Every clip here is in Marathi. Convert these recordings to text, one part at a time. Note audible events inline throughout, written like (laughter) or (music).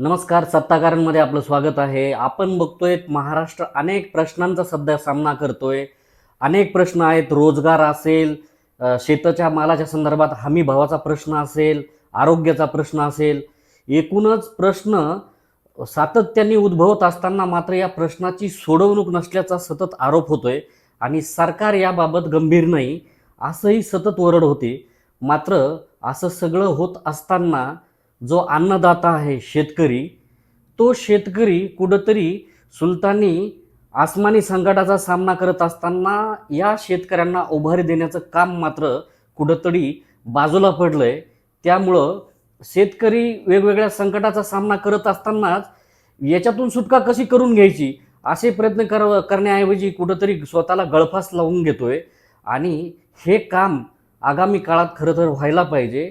नमस्कार सत्ताकारांमध्ये आपलं स्वागत आहे. आपण बघतोय महाराष्ट्र अनेक प्रश्नांचा सध्या सामना करतोय. अनेक प्रश्न आहेत रोजगार असेल शेताच्या मालाच्या संदर्भात हमी भावाचा प्रश्न असेल आरोग्याचा प्रश्न असेल. एकूणच प्रश्न सातत्याने उद्भवत असताना मात्र या प्रश्नाची सोडवणूक नसल्याचा सतत आरोप होतोय आणि सरकार याबाबत गंभीर नाही असंही सतत ओरड होते. मात्र असं सगळं होत असताना जो अन्नदाता आहे शेतकरी तो शेतकरी कुठंतरी सुलतानी आसमानी संकटाचा सामना करत असताना या शेतकऱ्यांना उभारी देण्याचं काम मात्र कुठंतरी बाजूला पडलंय. त्यामुळं शेतकरी वेगवेगळ्या संकटाचा सामना करत असतानाच याच्यातून सुटका कशी करून घ्यायची असे प्रयत्न कर करण्याऐवजी कुठंतरी स्वतःला गळफास लावून घेतोय. आणि हे काम आगामी काळात खरं तर व्हायला पाहिजे.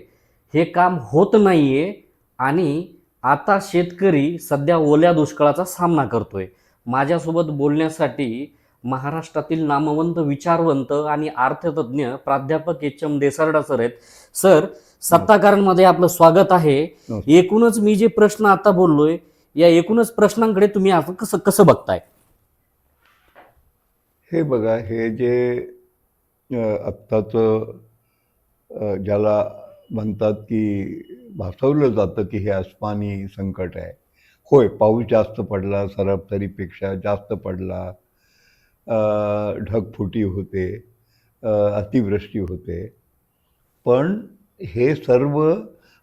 हे काम होत नाही आहे आणि आता शेतकरी सध्या ओल्या दुष्काळाचा सामना करतोय. माझ्यासोबत बोलण्यासाठी महाराष्ट्रातील नामवंत विचारवंत आणि अर्थतज्ञ प्राध्यापक एच एम देसारडा सर आहेत. सर सत्ताकारांमध्ये आपलं स्वागत आहे. एकूणच मी जे प्रश्न आता बोललोय या एकूणच प्रश्नांकडे तुम्ही आता कसं कसं बघताय? हे बघा हे जे आत्ताचं ज्याला म्हणतात की भासवलं जातं की हे अस्मानी संकट आहे. होय पाऊस जास्त पडला सरासरीपेक्षा जास्त पडला ढगफुटी होते अतिवृष्टी होते. पण हे सर्व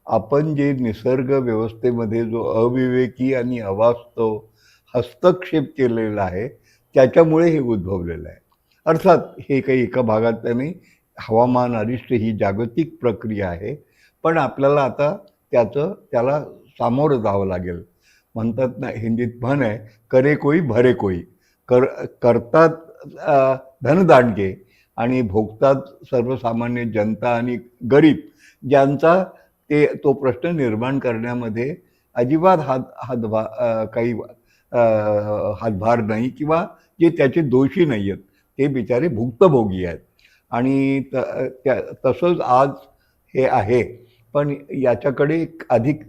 आपण जे निसर्ग व्यवस्थेमध्ये जो अविवेकी आणि अवास्तव हस्तक्षेप केलेला आहे त्याच्यामुळे हे उद्भवलेलं आहे. अर्थात हे काही एका भागात नाही हवामान अरिष्ट ही जागतिक प्रक्रिया आहे. पण आपल्याला आता त्याचं त्याला सामोरं जावं लागेल. म्हणतात ना हिंदीत म्हण आहे करे कोई भरे कोई. कर करतात धनदांडगे आणि भोगतात सर्वसामान्य जनता आणि गरीब ज्यांचा ते तो प्रश्न निर्माण करण्यामध्ये अजिबात हात हातभा काही हातभार नाही किंवा जे त्याचे दोषी नाही आहेत ते बिचारे भुक्तभोगी आहेत. आणि त त्या तसंच आज हे आहे. पण याच्याकडे एक अधिक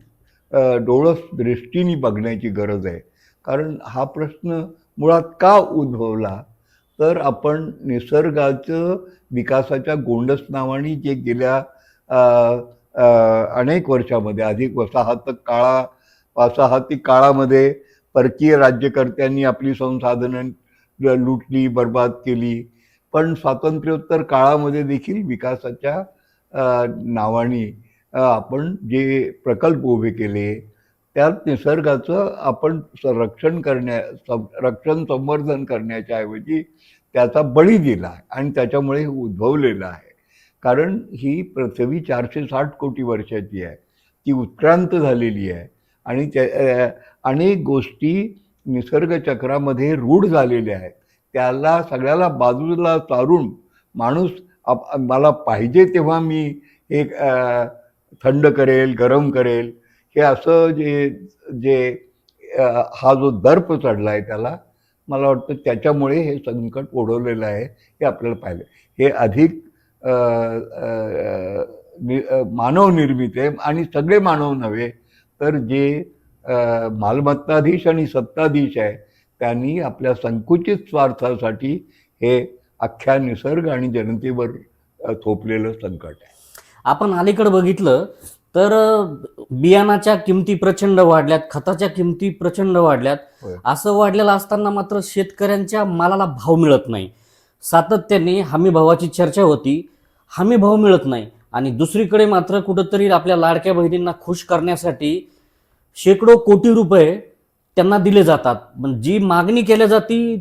डोळस दृष्टीने बघण्याची गरज आहे. कारण हा प्रश्न मुळात का उद्भवला? तर आपण निसर्गाचं विकासाच्या गोंडस नावाने जे गेल्या अनेक वर्षामध्ये अधिक वसाहत काळा वसाहती काळामध्ये परकीय राज्यकर्त्यांनी आपली संसाधनं लुटली बर्बाद केली. पण स्वातंत्र्योत्तर काळामध्ये देखील विकासाच्या नावाने आपण जे प्रकल्प उभे केले त्यात निसर्गाचं आपण संरक्षण करण्या सं- रक्षण संवर्धन करण्याच्या ऐवजी त्याचा बळी दिला आणि त्याच्यामुळे हे उद्भवलेलं आहे. कारण ही पृथ्वी चारशे साठ कोटी वर्षाची आहे. ती उत्क्रांत झालेली आहे. आणि त्या अनेक गोष्टी निसर्गचक्रामध्ये रूढ झालेल्या आहेत. त्याला सगळ्याला बाजूला चारून माणूस आप मला पाहिजे तेव्हा मी एक थंड करेल गरम करेल. हे असं जे जे हा जो दर्प चढला आहे त्याला मला वाटतं त्याच्यामुळे हे संकट ओढवलेलं आहे हे आपल्याला पाहिलं. हे अधिक नि- मानवनिर्मित आहे आणि सगळे मानव नव्हे तर जे मालमत्ताधीश आणि सत्ताधीश आहे त्यांनी आपल्या संकुचित स्वार्थासाठी हे अख्ख्या निसर्ग आणि जनतेवर थोपलेलं संकट आहे. आपण अलीकडे बघितलं तर बियाणाच्या किमती प्रचंड वाढल्यात खताच्या किमती प्रचंड वाढल्यात. असं वाढलेलं असताना मात्र शेतकऱ्यांच्या मालाला भाव मिळत नाही. सातत्याने हमी भावाची चर्चा होती हमी भाव मिळत नाही. आणि दुसरीकडे मात्र कुठंतरी आपल्या लाडक्या बहिणींना खुश करण्यासाठी शेकडो कोटी रुपये त्यांना दिले जातात. पण जी मागणी केल्या जाती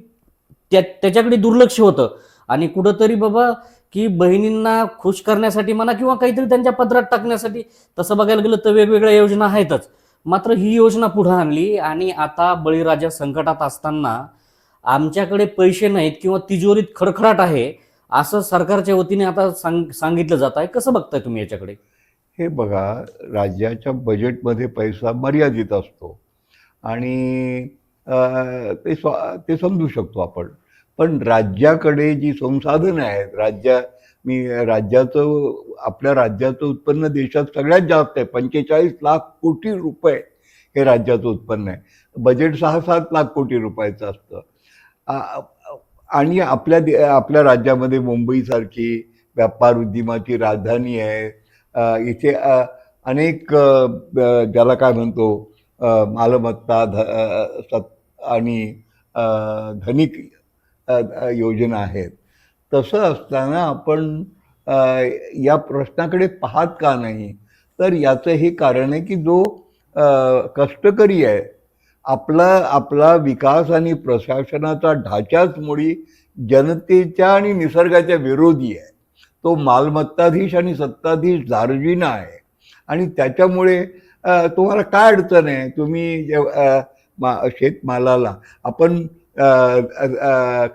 त्या त्याच्याकडे दुर्लक्ष होतं. आणि कुठंतरी बाबा की बहिणींना खुश करण्यासाठी म्हणा किंवा काहीतरी त्यांच्या पदरात टाकण्यासाठी तसं बघायला गेलं तर वेगवेगळ्या योजना आहेतच. मात्र ही योजना पुढे आणली आणि आता बळीराजा संकटात असताना आमच्याकडे पैसे नाहीत किंवा तिजोरीत खडखडाट आहे असं सरकारच्या वतीने आता सांग सांगितलं जात आहे. कसं बघताय तुम्ही याच्याकडे? हे बघा राज्याच्या बजेटमध्ये पैसा मर्यादित असतो. आणि ते स्व ते समजू शकतो आपण. पण राज्याकडे जी संसाधनं आहेत राज्या मी राज्याचं आपल्या राज्याचं उत्पन्न देशात सगळ्यात जास्त आहे. पंचेचाळीस लाख कोटी रुपये हे राज्याचं उत्पन्न आहे. बजेट सहा सात लाख कोटी रुपयाचं असतं. आणि आपल्या दे- आपल्या राज्यामध्ये मुंबईसारखी व्यापार उद्यमाची राजधानी आहे. इथे अनेक ज्याला काय म्हणतो मालमत्ता ध सत् आणि धनिक योजना आहेत. तसं असताना आपण या प्रश्नाकडे पाहत का नाही? तर याचं हे कारण आहे की जो कष्टकरी आहे आपला आपला विकास आणि प्रशासनाचा ढाचाच मुळी जनतेच्या आणि निसर्गाच्या विरोधी आहे. तो मालमत्ताधीश आणि सत्ताधीश दार्जिना आहे. आणि त्याच्यामुळे तुम्हाला काय अडचण आहे? तुम्ही शेतमालाला आपण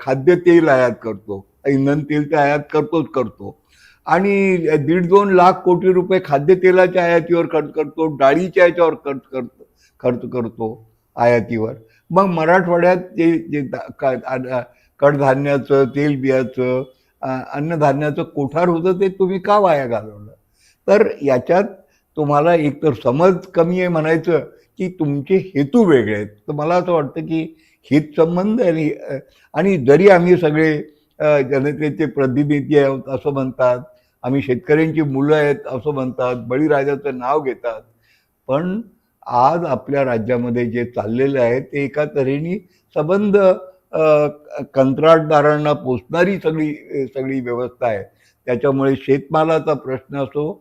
खाद्य तेल आयात करतो इंधन तेल तर आयात करतोच करतो. आणि दीड दोन लाख कोटी रुपये खाद्यतेलाच्या आयातीवर खर्च करतो डाळीच्या याच्यावर खर्च करतो खर्च करतो आयातीवर. मग मराठवाड्यात जे जे कडधान्याचं तेलबियाचं बियाचं अन्नधान्याचं कोठार होतं ते तुम्ही का वाया घालवलं? तर याच्यात तुम्हाला एकतर समज कमी आहे म्हणायचं की तुमचे हेतू वेगळे आहेत. तर मला असं वाटतं की हितसंबंध आणि आणि जरी आम्ही सगळे जनतेचे प्रतिनिधी आहोत असं म्हणतात आम्ही शेतकऱ्यांची मुलं आहेत असं म्हणतात बळीराजाचं नाव घेतात पण आज आपल्या राज्यामध्ये जे चाललेलं आहे ते एका तऱ्हेने संबंध कंत्राटदारांना पोचणारी सगळी सगळी व्यवस्था आहे. त्याच्यामुळे शेतमालाचा प्रश्न असो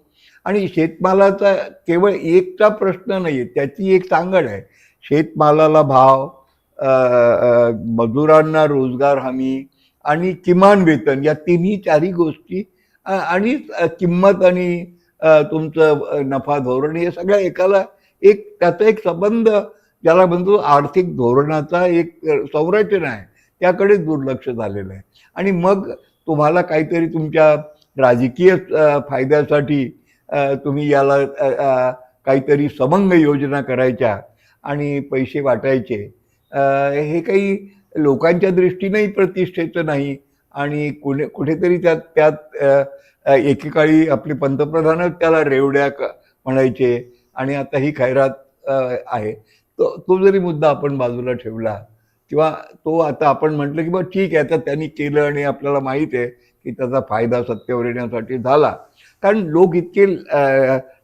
आणि शेतमालाचा केवळ एकचा प्रश्न नाही आहे त्याची एक सांगड आहे. शेतमालाला भाव मजुरांना रोजगार हमी आणि किमान वेतन या तिन्ही चारही गोष्टी आणि किंमत आणि तुमचं नफा धोरण हे सगळं एकाला एक त्याचा एक संबंध ज्याला म्हणतो आर्थिक धोरणाचा एक संरचना आहे. त्याकडे दुर्लक्ष झालेलं आहे. आणि मग तुम्हाला काहीतरी तुमच्या राजकीय फायद्यासाठी तुम्ही याला काहीतरी समंग योजना करायच्या आणि पैसे वाटायचे. हे काही लोकांच्या दृष्टीनेही प्रतिष्ठेचं नाही आणि कुठे कुठेतरी त्यात त्यात एकेकाळी आपले पंतप्रधानच त्याला रेवड्या क- म्हणायचे आणि आता ही खैरात आहे. तो तो जरी मुद्दा आपण बाजूला ठेवला किंवा तो आता आपण म्हटलं की बा ठीक आहे आता त्यांनी केलं आणि आपल्याला माहीत आहे की त्याचा फायदा सत्तेवर येण्यासाठी झाला. कारण लोक इतके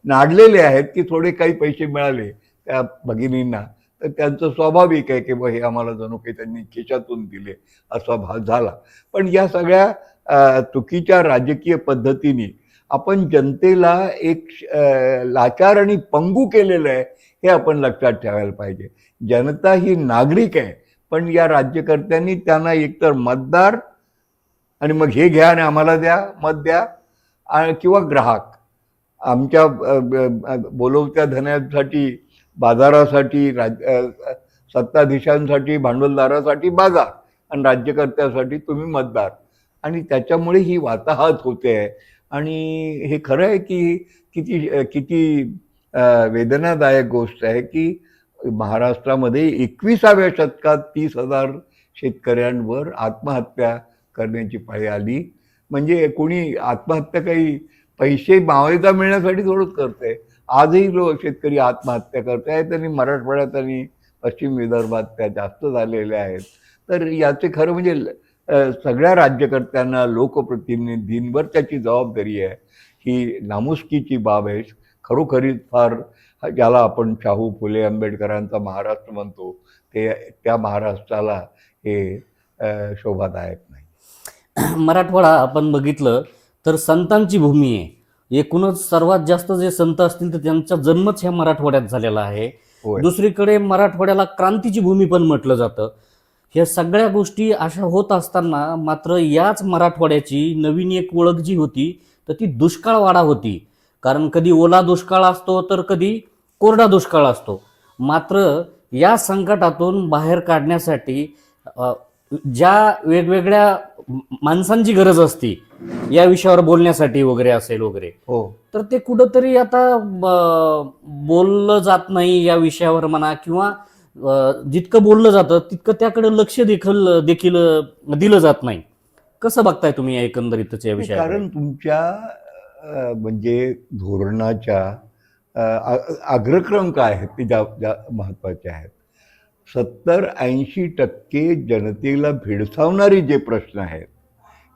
नाडलेले आहेत की थोडे काही पैसे मिळाले त्या भगिनींना. तर त्यांचं स्वाभाविक आहे की बा हे आम्हाला जणू काही त्यांनी खिशातून दिले. असा भाग झाला. पण या सगळ्या चुकीच्या राजकीय पद्धतीने आपण जनतेला एक लाचार आणि पंगू केलेलं आहे हे आपण लक्षात ठेवायला पाहिजे. जनता ही नागरिक आहे पण या राज्यकर्त्यांनी त्यांना एकतर मतदार आणि मग हे घ्या आणि आम्हाला द्या मत द्या किंवा ग्राहक. आमच्या बोलवत्या धन्यासाठी बाजारासाठी राज सत्ताधीशांसाठी भांडवलदारासाठी बाजार आणि राज्यकर्त्यासाठी तुम्ही मतदार. आणि त्याच्यामुळे ही वाताहत होते. आहे आणि हे खरं आहे की किती किती वेदनादायक गोष्ट आहे की महाराष्ट्रामध्ये एकविसाव्या शतकात तीस हजार शेतकऱ्यांवर आत्महत्या करण्याची पाळी आली. म्हणजे कोणी आत्महत्या काही पैसे मावळता मिळण्यासाठी थोडंच करते आजही लोक शेतकरी आत्महत्या करत आहेत आणि मराठवाड्यात आणि पश्चिम विदर्भात त्या जास्त झालेल्या आहेत. तर याचे खरं म्हणजे सगळ्या राज्यकर्त्यांना लोकप्रतिनिधींवर त्याची जबाबदारी आहे. ही नामुष्कीची बाब आहे. खरोखरीच फार ज्याला आपण शाहू फुले आंबेडकरांचा महाराष्ट्र म्हणतो ते त्या महाराष्ट्राला हे शोभादायक (clears throat) मराठवाडा आपण बघितलं तर संतांची भूमी आहे. एकूणच सर्वात जास्त जे संत असतील तर त्यांचा जन्मच ह्या मराठवाड्यात झालेला आहे. दुसरीकडे मराठवाड्याला क्रांतीची भूमी पण म्हटलं जातं. ह्या सगळ्या गोष्टी अशा होत असताना मात्र याच मराठवाड्याची नवीन एक ओळख जी होती तर ती दुष्काळवाडा होती. कारण कधी ओला दुष्काळ असतो तर कधी कोरडा दुष्काळ असतो. मात्र या संकटातून बाहेर काढण्यासाठी ज्या वेगवेगळ्या माणसांची गरज असती या विषयावर बोलण्यासाठी वगैरे असेल वगैरे हो. तर ते कुठंतरी आता बोललं जात नाही या विषयावर म्हणा किंवा जितकं बोललं जातं तितकं त्याकडे लक्ष देखील देखील दिलं जात नाही. कसं बघताय तुम्ही या एकंदरीतच या विषयावर कारण तुमच्या म्हणजे धोरणाच्या अग्रक्रम काय आहेत ते ज्या महत्त्वाचे आहेत. सत्तर ऐंशी टक्के जनतेला भेडसावणारे जे प्रश्न आहेत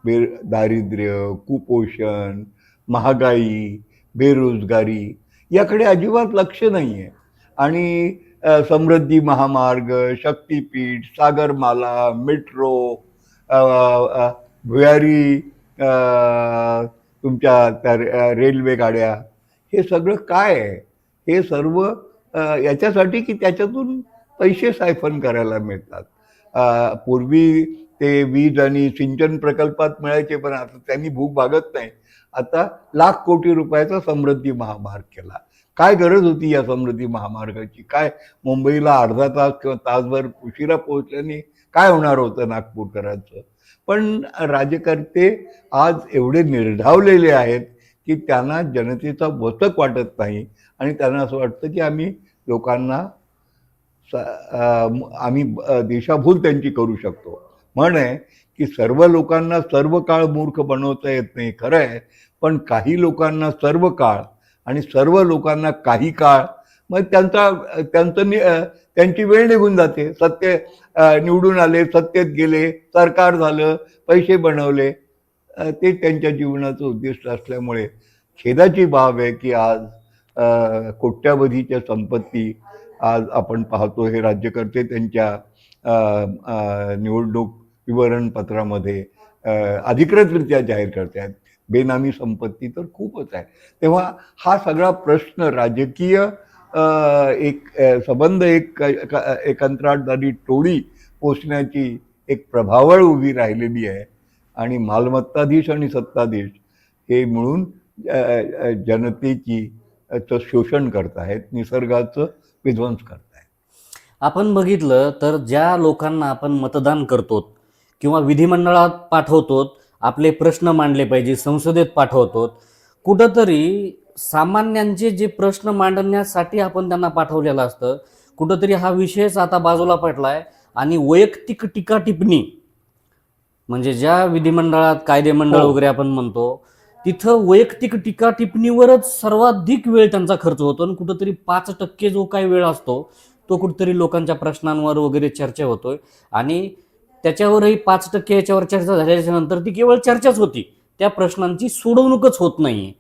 बे दारिद्र्य कुपोषण महागाई बेरोजगारी याकडे अजिबात लक्ष नाही आहे आणि समृद्धी महामार्ग शक्तीपीठ सागरमाला मेट्रो भुयारी तुमच्या त्या रेल्वे गाड्या हे सगळं काय आहे? हे सर्व याच्यासाठी की त्याच्यातून पैसे सायफन करायला मिळतात. पूर्वी ते वीज आणि सिंचन प्रकल्पात मिळायचे पण आता त्यांनी भूक भागत नाही. आता लाख कोटी रुपयाचा समृद्धी महामार्ग केला. काय गरज होती या समृद्धी महामार्गाची? काय मुंबईला अर्धा तास किंवा तासभर उशिरा पोहोचल्याने काय होणार होतं नागपूरकरांचं? पण राजकर्ते आज एवढे निर्धावलेले आहेत की त्यांना जनतेचा वचक वाटत नाही आणि त्यांना असं वाटतं की आम्ही लोकांना आम्ही देशाभूल दिशाभूल त्यांची करू शकतो. म्हणे की सर्व लोकांना सर्व काळ मूर्ख बनवता येत नाही खरं आहे. पण काही लोकांना सर्व काळ आणि सर्व लोकांना काही काळ मग त्यांचा त्यांचं नि त्यांची वेळ निघून जाते. सत्य निवडून आले सत्तेत गेले सरकार झालं पैसे बनवले ते त्यांच्या जीवनाचं उद्दिष्ट असल्यामुळे खेदाची बाब आहे की आज कोट्यावधीच्या संपत्ती आज आपण पाहतो हे राज्यकर्ते त्यांच्या निवडणूक विवरणपत्रामध्ये अधिकृतरित्या जाहीर करत आहेत बेनामी संपत्ती तर खूपच आहे. तेव्हा हा सगळा प्रश्न राजकीय एक संबंध एक एक कंत्राटदारी टोळी पोचण्याची एक प्रभावळ उभी राहिलेली आहे. आणि मालमत्ताधीश आणि सत्ताधीश हे मिळून जनतेची चं शोषण करत आहेत निसर्गाचं विध्वंस करत आहेत आपण बघितलं तर ज्या लोकांना आपण मतदान करतो किंवा विधिमंडळात पाठवतो आपले प्रश्न मांडले पाहिजे संसदेत पाठवतो कुठंतरी सामान्यांचे जे प्रश्न मांडण्यासाठी आपण त्यांना पाठवलेलं असतं कुठंतरी हा विषयच आता बाजूला पडलाय आणि वैयक्तिक टीका टिप्पणी म्हणजे ज्या विधिमंडळात कायदेमंडळ हो. वगैरे आपण म्हणतो तिथं वैयक्तिक टीका टिप्पणीवरच सर्वाधिक वेळ त्यांचा खर्च होतो आणि कुठंतरी पाच टक्के जो काही वेळ असतो तो कुठंतरी लोकांच्या प्रश्नांवर वगैरे चर्चा होतोय. आणि त्याच्यावरही पाच टक्के याच्यावर चर्चा झाल्याच्यानंतर ती केवळ चर्चाच होती. त्या प्रश्नांची सोडवणूकच होत नाहीये.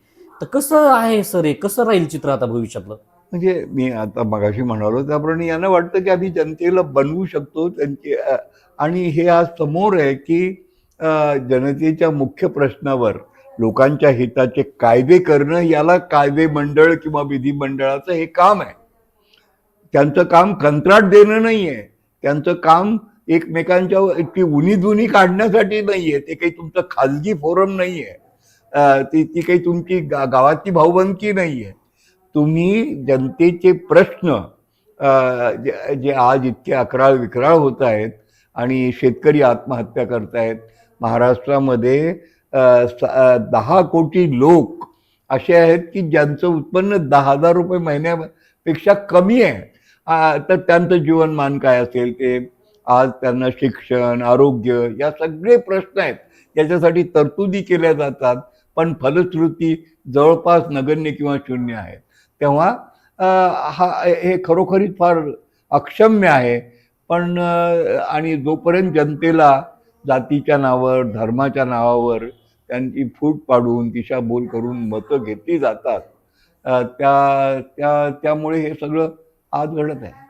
तर कसं आहे सर हे? कसं राहील चित्र आता भविष्यातलं? म्हणजे मी आता मगाशी म्हणालो त्याप्रमाणे यांना वाटतं की आम्ही जनतेला बनवू शकतो त्यांची आणि हे आज समोर आहे की जनतेच्या मुख्य प्रश्नावर लोकांच्या हिताचे कायदे करणं याला कायदे मंडळ किंवा विधिमंडळाचं हे काम आहे. त्यांचं काम कंत्राट देणं नाही आहे त्यांचं काम एकमेकांच्या ती उनी दुनी काढण्यासाठी नाही आहे ते काही तुमचं खाजगी फोरम नाही आहे ती ती काही तुमची गा गावातली भाऊबंदकी नाही आहे तुम्ही जनतेचे प्रश्न जे जे आज इतके अकराळ विकराळ होत आहेत आणि शेतकरी आत्महत्या करतायत. महाराष्ट्रामध्ये दहा कोटी लोक असे आहेत की ज्यांचं उत्पन्न दहा हजार रुपये महिन्यापेक्षा कमी आहे. तर त्यांचं जीवनमान काय असेल ते? आज त्यांना शिक्षण आरोग्य या सगळे प्रश्न आहेत. याच्यासाठी तरतुदी केल्या जातात पण फलश्रुती जवळपास नगण्य किंवा शून्य आहे तेव्हा हा हे खरोखरीच फार अक्षम्य आहे. पण आणि जोपर्यंत जनतेला जातीच्या नावावर धर्माच्या नावावर त्यांची फूट पाडून दिशाभूल करून मतं घेतली जातात. त्या त्या त्यामुळे हे सगळं आज घडत आहे.